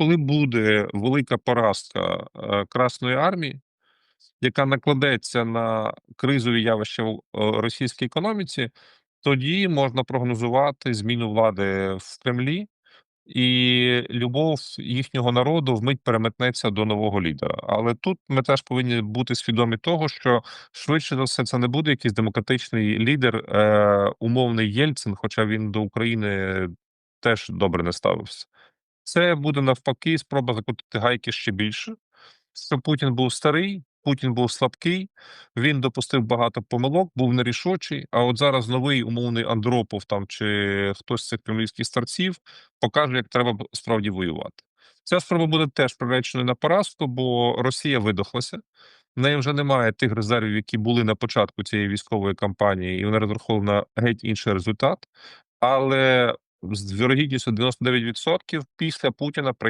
коли буде велика поразка е, Красної армії, яка накладеться на кризові явища в е, російській економіці, тоді можна прогнозувати зміну влади в Кремлі, і любов їхнього народу вмить переметнеться до нового лідера. Але тут ми теж повинні бути свідомі того, що швидше за все це не буде якийсь демократичний лідер, е, умовний Єльцин, хоча він до України теж добре не ставився. Це буде навпаки спроба закрутити гайки ще більше. Що Путін був старий, Путін був слабкий, він допустив багато помилок, був нерішочий. А от зараз новий умовний Андропов там чи хтось з цих кремлівських старців покаже, як треба справді воювати. Ця спроба буде теж приреченою на поразку, бо Росія видохлася. В неї вже немає тих резервів, які були на початку цієї військової кампанії, і вона розраховувала на геть інший результат. Але з вірогідністю 99% після Путіна прийде.